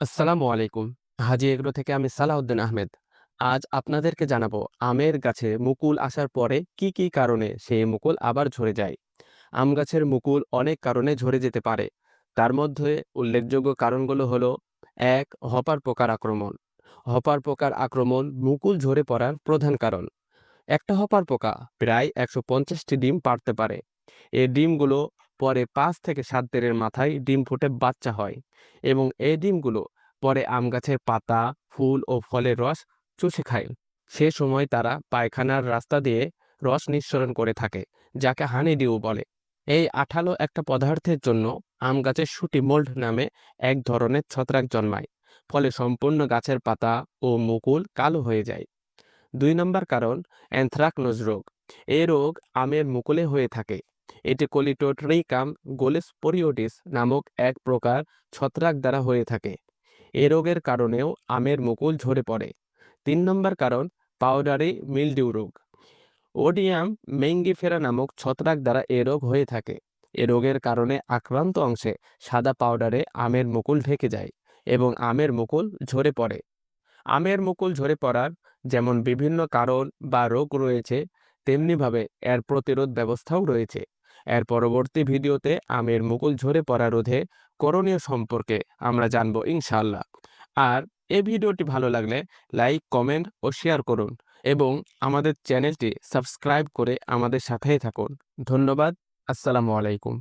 আসসালামু আলাইকুম। হাজি এগ্রো থেকে আমি সালাউদ্দিন আহমেদ। আজ আপনাদেরকে জানাব, আমের গাছে মুকুল আসার পরে কি কি কারণে সেই মুকুল আবার ঝরে যায়? আম গাছের মুকুল অনেক কারণে ঝরে যেতে পারে। তার মধ্যে উল্লেখযোগ্য কারণগুলো হলো, এক, হপার পোকার আক্রমণ। হপার পোকার আক্রমণ মুকুল ঝরে পড়ার প্রধান কারণ। একটা হপার পোকা প্রায় একশো পঞ্চাশটি ডিম পারতে পারে। এই ডিমগুলো পরে পাঁচ থেকে সাত দিনের মাথায় ডিম ফুটে বাচ্চা হয় এবং এই ডিমগুলো পরে আম গাছের পাতা, ফুল ও ফলের রস চুষে খায়। সে সময় তারা পায়খানার রাস্তা দিয়ে রস নিঃসরণ করে থাকে, যাকে হানিডিউ বলে। এই আঠালো একটা পদার্থের জন্য আম গাছের শুটি মোল্ড নামে এক ধরনের ছত্রাক জন্মায়, ফলে সম্পূর্ণ গাছের পাতা ও মুকুল কালো হয়ে যায়। দুই নম্বর কারণ, অ্যানথ্রাকনোজ রোগ। এই রোগ আমের মুকুলে হয়ে থাকে। এটি কোলিটোট্রিকাম গোলেসপোরিওটিস নামক এক প্রকার ছত্রাক দ্বারা হয়ে থাকে। এ রোগের কারণেও আমের মুকুল ঝরে পড়ে। তিন নম্বর কারণ, পাউডারি মিলডিউ রোগ। ওডিয়াম মেঙ্গিফেরা নামক ছত্রাক দ্বারা এ রোগ হয়ে থাকে। এ রোগের কারণে আক্রান্ত অংশে সাদা পাউডারে আমের মুকুল ঢেকে যায় এবং আমের মুকুল ঝরে পড়ে। আমের মুকুল ঝরে পড়ার যেমন বিভিন্ন কারণ বা রোগ রয়েছে, তেমনিভাবে এর প্রতিরোধ ব্যবস্থাও রয়েছে। এর পরবর্তী ভিডিওতে আমের মুকুল ঝরে পড়া রোধে করণীয় সম্পর্কে আমরা জানব ইনশাল্লাহ আর এ ভিডিওটি ভালো লাগলে লাইক, কমেন্ট ও শেয়ার করুন এবং আমাদের চ্যানেলটি সাবস্ক্রাইব করে আমাদের সাথেই থাকুন। ধন্যবাদ, আসসালামু আলাইকুম।